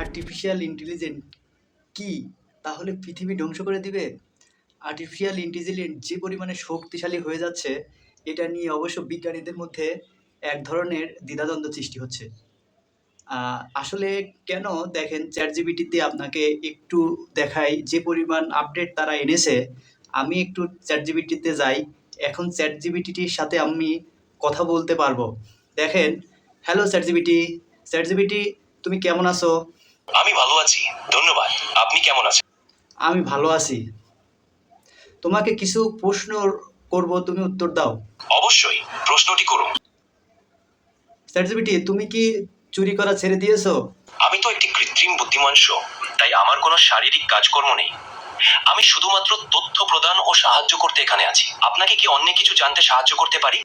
Artificial intelligent কি? তাহলে পৃথিবী ধ্বংস করে দিবে? আর্টিফিশিয়াল ইন্টেলিজেন্ট যে পরিমাণে শক্তিশালী হয়ে যাচ্ছে, এটা নিয়ে অবশ্য বিজ্ঞানীদের মধ্যে এক ধরনের দ্বিধাদ্বন্দ্ব সৃষ্টি হচ্ছে। আসলে কেন? দেখেন চ্যাট জিবিটিতে আপনাকে একটু দেখাই যে পরিমাণ আপডেট তারা এনেছে। আমি একটু চ্যাট জিবিটিতে যাই। এখন চ্যাট জিবিটির সাথে আমি কথা বলতে পারব। দেখেন, hello chat GPT chat GPT তুমি কেমন আছো? আমি ভালো আছি ধন্যবাদ। আপনি কেমন আছেন? আমি ভালো আছি। তোমাকে কিছু প্রশ্ন করব তুমি উত্তর দাও। অবশ্যই প্রশ্নটি করুন। জিবিটি তুমি কি চুরি করা ছেড়ে দিয়েছ? আমি তো একটি কৃত্রিম বুদ্ধিমান শো তাই আমার কোনো শারীরিক কাজকর্ম নেই। আমি শুধুমাত্র তথ্য প্রদান ও সাহায্য করতে এখানে আছি। আপনাকে কি অন্য কিছু জানতে সাহায্য করতে পারি?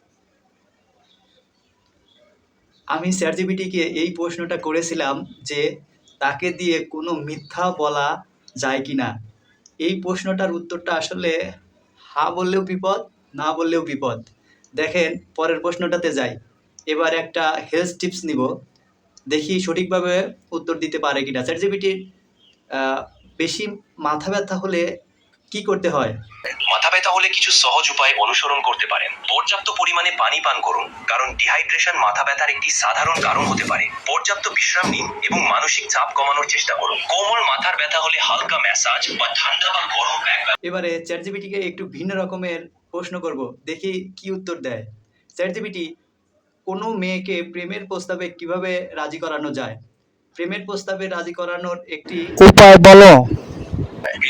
আমি চ্যাট জিবিটিকে এই প্রশ্নটা করেছিলাম যে তাকে দিয়ে কোনো মিথ্যা বলা যায় কি না? এই প্রশ্নটার উত্তরটা আসলে হা বললেও বিপদ, না বললেও বিপদ। দেখেন, পরের প্রশ্নটাতে যাই। এবার একটা হেলথ টিপস নিব। দেখি সঠিকভাবে উত্তর দিতে পারে কিনা। চ্যাট জিপিটির বেশি মাথা ব্যথা হলে কি করতে হয়? মাথা ব্যথা হলে কিছু সহজ উপায় অনুসরণ করতে পারেন। পর্যাপ্ত পরিমাণে পানি পান করুন কারণ ডিহাইড্রেশন মাথা ব্যথার একটি সাধারণ কারণ হতে পারে। পর্যাপ্ত বিশ্রাম নিন এবং মানসিক চাপ কমানোর চেষ্টা করুন। কোমল মাথার ব্যথা হলে হালকা ম্যাসাজ বা ঠান্ডা বা গরম ব্যাগ এবারে চ্যাট জিবিটিকে একটু ভিন্ন রকমের প্রশ্ন করব দেখি কি উত্তর দেয়। চ্যাট জিবিটি কোনো মেয়েকে প্রেমের প্রস্তাবে কীভাবে রাজি করানো যায়? প্রেমের প্রস্তাবে রাজি করানোর একটি উপায় বলো।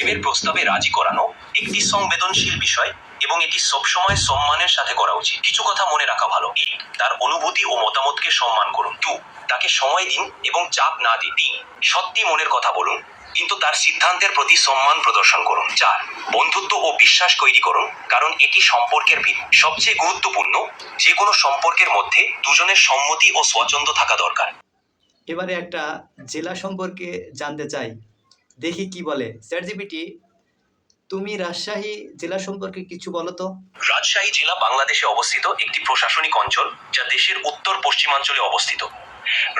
প্রেমের প্রস্তাবে রাজি করানো একটি সংবেদনশীল বিষয় এবং এটি সবসময় সম্মানের সাথে করা উচিত। কিছু কথা মনে রাখা ভালো। এক, তার অনুভূতি ও মতামতকে সম্মান করুন। টু তাকে সময় দিন এবং চাপ না দিন তিন, সত্যি মনের কথা বলুন, কিন্তু তার সিদ্ধান্তের প্রতি সম্মান প্রদর্শন করুন। চার, বন্ধুত্ব ও বিশ্বাস তৈরি করুন, কারণ এটি সম্পর্কের ভিত। সবচেয়ে গুরুত্বপূর্ণ যে কোনো সম্পর্কের মধ্যে দুজনের সম্মতি ও স্বচ্ছন্দ থাকা দরকার। এবারে একটা জেলা সম্পর্কে জানতে চাই। দেখি কি বলে। চ্যাট জিবিটি তুমি রাজশাহী জেলা সম্পর্কে কিছু বলো তো। রাজশাহী জেলা বাংলাদেশে অবস্থিত একটি প্রশাসনিক অঞ্চল যা দেশের উত্তর পশ্চিমাঞ্চলে অবস্থিত।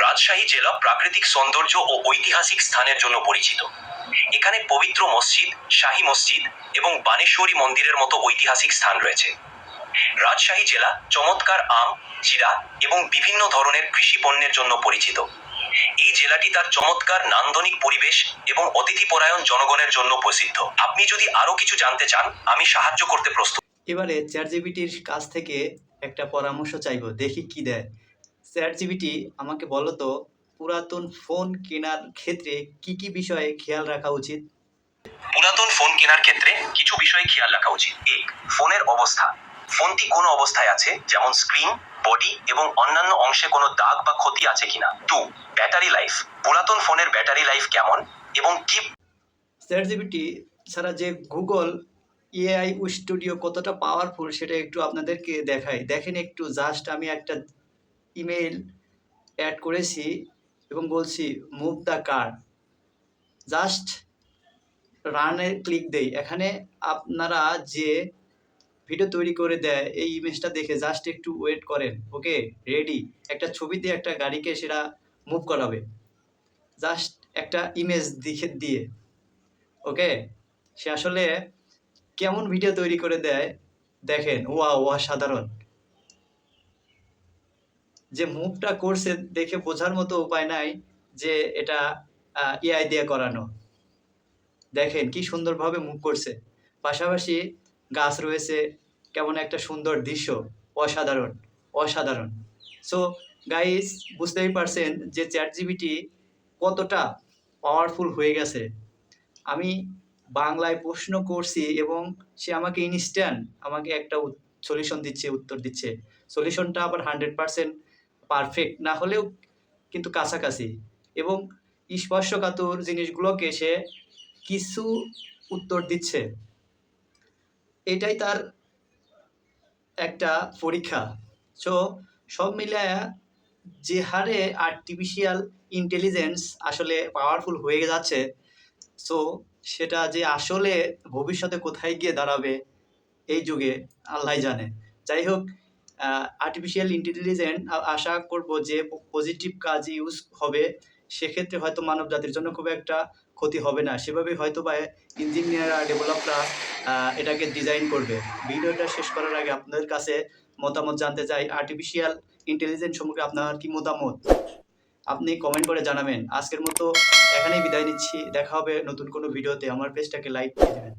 রাজশাহী জেলা প্রাকৃতিক সৌন্দর্য ও ঐতিহাসিক স্থানের জন্য পরিচিত। এখানে পবিত্র মসজিদ, শাহী মসজিদ এবং বানেশ্বরী মন্দিরের মতো ঐতিহাসিক স্থান রয়েছে। রাজশাহী জেলা চমৎকার আম জিরা এবং বিভিন্ন ধরনের কৃষি পণ্যের জন্য পরিচিত। এই জেলাটি তার চমৎকার নান্দনিক পরিবেশ এবং অতিথিপরায়ণ জনগণের জন্য প্রসিদ্ধ। আপনি যদি আরও কিছু জানতে চান আমি সাহায্য করতে প্রস্তুত। এবারে চ্যাট জিবিটির কাছ থেকে একটা পরামর্শ চাইব দেখি কি দেয়। চ্যাট জিবিটি আমাকে বলো তো পুরাতন ফোন কেনার ক্ষেত্রে কি কি বিষয়ে খেয়াল রাখা উচিত? পুরাতন ফোন কেনার ক্ষেত্রে কিছু বিষয়ে খেয়াল রাখা উচিত। এক ফোনের অবস্থা। ফোনটি কোন অবস্থায় আছে? যেমন স্ক্রিন, বডি এবং অন্যান্য অংশে কোনো দাগ বা ক্ষতি আছে কিনা? Two, battery life. পুরাতন ফোনের ব্যাটারি লাইফ কেমন এবং কি চ্যাট ছাড়া যে গুগল এআই স্টুডিও কতটা পাওয়ারফুল সেটা একটু আপনাদেরকে দেখাই। দেখেন একটু জাস্ট আমি একটা ইমেল অ্যাড করেছি এবং বলছি মুভ দ্য কার জাস্ট রানে ক্লিক দেই। এখানে আপনারা যে ভিডিও তৈরি করে দেয়, এই ইমেজটা দেখে জাস্ট একটু ওয়েট করেন ওকে রেডি একটা ছবিতে একটা গাড়িকে সেটা মুভ করাবে। জাস্ট একটা ইমেজ দিকে দিয়ে ওকে সে আসলে কেমন ভিডিও তৈরি করে দেয়, দেখেন ওয়া ওয়া সাধারণ যে মুভটা করছে দেখে বোঝার মতো উপায় নাই যে এটা এআই দিয়ে করানো। দেখেন কি সুন্দরভাবে মুভ করছে। পাশাপাশি গাছ রয়েছে কেমন একটা সুন্দর দৃশ্য, অসাধারণ অসাধারণ। সো গাইস বুঝতেই পারছেন যে চ্যাট জিবিটি কতটা পাওয়ারফুল হয়ে গেছে। আমি বাংলায় প্রশ্ন করছি এবং সে আমাকে ইনস্ট্যান্ট আমাকে একটা সলিউশন দিচ্ছে, উত্তর দিচ্ছে। সলিউশনটা আবার হান্ড্রেড পারসেন্ট পারফেক্ট না হলেও কিন্তু কাছাকাছি। এবং স্পর্শকাতর জিনিসগুলোকে সে কিছু উত্তর দিচ্ছে। এটাই তার একটা পরীক্ষা। সো সব মিলায়া যে হারে আর্টিফিশিয়াল ইন্টেলিজেন্স আসলে পাওয়ারফুল হয়ে যাচ্ছে সো সেটা যে আসলে ভবিষ্যতে কোথায় গিয়ে দাঁড়াবে, এই যুগে আল্লাহ জানে। যাই হোক আর্টিফিশিয়াল ইন্টেলিজেন্ট আশা করব যে পজিটিভ কাজ ইউজ হবে। সেক্ষেত্রে হয়তো মানব জাতির জন্য খুব একটা ক্ষতি হবে না। সেভাবে হয়তো বা ইঞ্জিনিয়াররা ডেভেলপরা এটাকে ডিজাইন করবে। ভিডিওটা শেষ করার আগে আপনাদের কাছে মতামত জানতে চাই। আর্টিফিশিয়াল ইন্টেলিজেন্স সম্পর্কে আপনার কি মতামত? আপনি কমেন্ট করে জানাবেন। আজকের মতো এখানেই বিদায় নিচ্ছি। দেখা হবে নতুন কোনো ভিডিওতে। আমার পেজটাকে লাইক দিয়ে দেবেন।